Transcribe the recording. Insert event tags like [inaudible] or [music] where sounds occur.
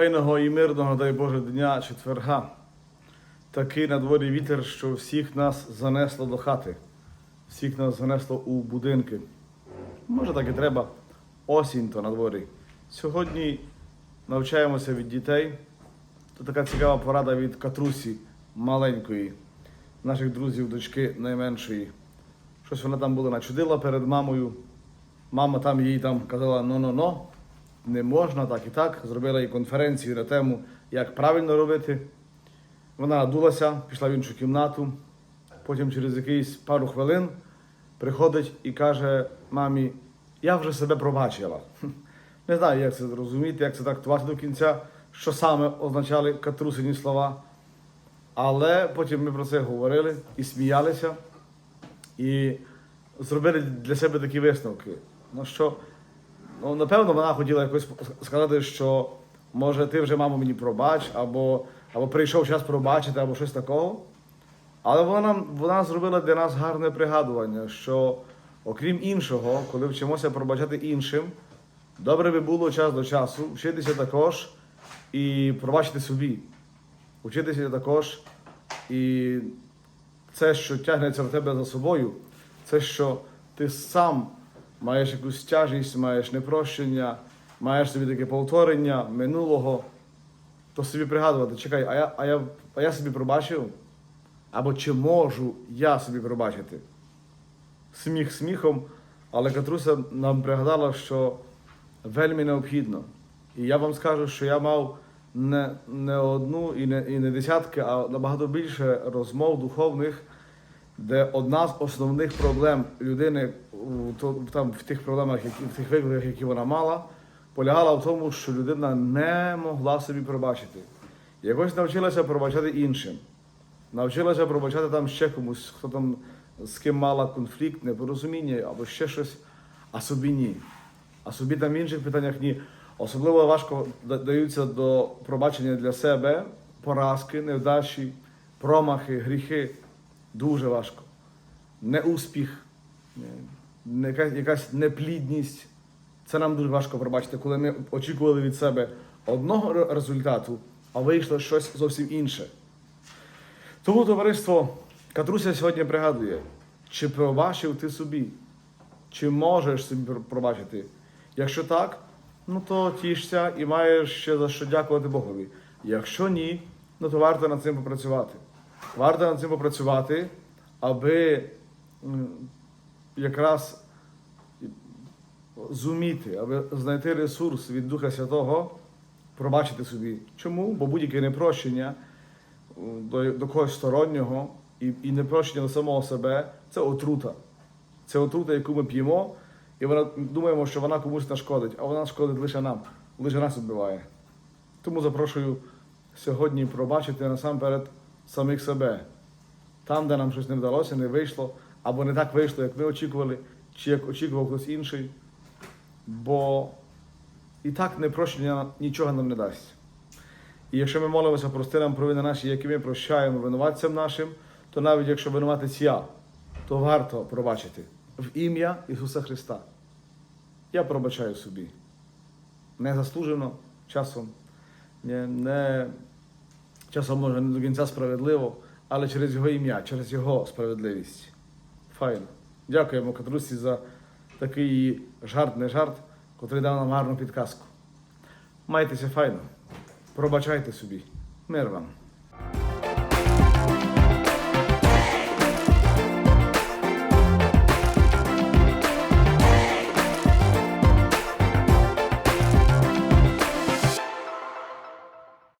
Спокійного і мирного, дай Боже, дня четверга. Такий на дворі вітер, що всіх нас занесло до хати, всіх нас занесло у будинки. Може, так і треба. Осінь то на дворі. Сьогодні навчаємося від дітей. Тут така цікава порада від Катрусі маленької, наших друзів, дочки найменшої. Щось вона там була начудила перед мамою. Мама там їй там казала но-но-но, не можна так і так. Зробила їй конференцію на тему, як правильно робити. Вона надулася, пішла в іншу кімнату. Потім через якийсь пару хвилин приходить і каже мамі: Я вже себе пробачила. [laughs] Не знаю, як це зрозуміти, як це трактувати до кінця, що саме означали катрусині слова. Але потім ми про це говорили і сміялися, і зробили для себе такі висновки. Ну що, ну, напевно, вона хотіла якось сказати, що може ти вже, мамо, мені пробач, або, або прийшов час пробачити, або щось такого. Але вона, вона зробила для нас гарне пригадування, що окрім іншого, коли вчимося пробачати іншим, добре би було час до часу вчитися також і пробачити собі. Учитися також і це, що тягнеться в тебе за собою, це, що ти сам маєш якусь тяжість, маєш непрощення, маєш собі таке повторення минулого, то собі пригадувати, чекай, а я, а я, а я собі пробачив? Або чи можу я собі пробачити? Сміх сміхом, але Катруся нам пригадала, що вельми необхідно. І я вам скажу, що я мав не, не одну і не, і не десятки, а набагато більше розмов духовних, де одна з основних проблем людини там, в тих проблемах, які, в тих викликах, які вона мала, полягала в тому, що людина не могла собі пробачити. Якось навчилася пробачати іншим. Навчилася пробачати там ще комусь, хто там з ким мала конфлікт, непорозуміння або ще щось, а собі ні. А собі там в інших питаннях ні. Особливо важко даються до пробачення для себе поразки, невдачі, промахи, гріхи. Дуже важко. Неуспіх, не- якась, неплідність. Це нам дуже важко пробачити, коли ми очікували від себе одного результату, а вийшло щось зовсім інше. Тому товариство Катруся сьогодні пригадує, чи пробачив ти собі, чи можеш собі пробачити. Якщо так, ну то тішся і маєш ще за що дякувати Богові. Якщо ні, ну то варто над цим попрацювати. Варто над цим попрацювати, аби якраз зуміти, аби знайти ресурс від Духа Святого, пробачити собі. Чому? Бо будь-яке непрощення до, до когось стороннього і, і непрощення до самого себе це отрута. Це отрута, яку ми п'ємо, і вона думаємо, що вона комусь нашкодить, а вона шкодить лише нам, лише нас вбиває. Тому запрошую сьогодні пробачити насамперед самих себе. Там, де нам щось не вдалося, не вийшло, або не так вийшло, як ми очікували, чи як очікував хтось інший. Бо і так непрощення нічого нам не дасть. І якщо ми молимося прости нам провини наші, які ми прощаємо винуватцям нашим, то навіть якщо винуватець я, то варто пробачити в ім'я Ісуса Христа. Я пробачаю собі. Не заслужено часом, не, не часом може не до кінця справедливо, але через Його ім'я, через Його справедливість. Файно. Дякуємо Катрусі за такий жарт, не жарт, котрий дав нам гарну підказку. Майтеся файно. Пробачайте собі. Мир вам.